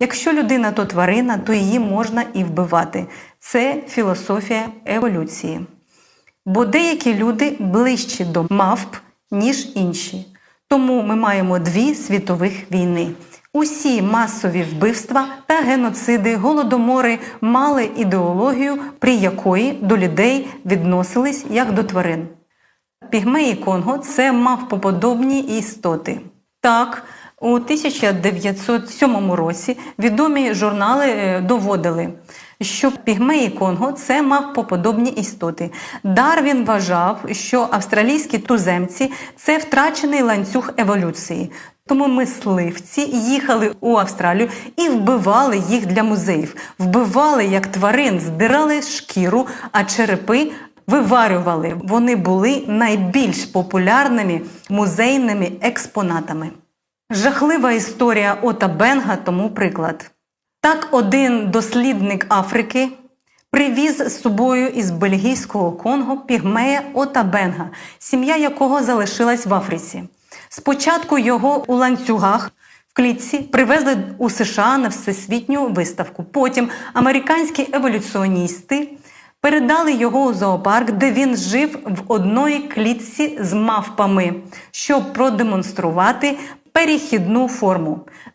Якщо людина то тварина, то її можна і вбивати. Це філософія еволюції. Бо деякі люди ближчі до мавп, ніж інші. Тому ми маємо дві світових війни. Усі масові вбивства та геноциди, голодомори мали ідеологію, при якої до людей відносились як до тварин. Пігмеї Конго це мавпоподобні істоти. Так, у 1907 році відомі журнали е, доводили, що пігмеї Конго це мавпоподобні істоти. Дарвін вважав, що австралійські туземці це втрачений ланцюг еволюції. Тому мисливці їхали у Австралію і вбивали їх для музеїв. Вбивали як тварин, здирали шкіру, а черепи виварювали. Вони були найбільш популярними музейними експонатами. Жахлива історія Ота Бенга тому приклад. Так, один дослідник Африки привіз з собою із бельгійського Конго пігмея Ота Бенга, сім'я якого залишилась в Африці. Спочатку його у ланцюгах в клітці привезли у США на всесвітню виставку. Потім американські еволюціоністи передали його у зоопарк, де він жив в одної клітці з мавпами, щоб продемонструвати перехідну форму.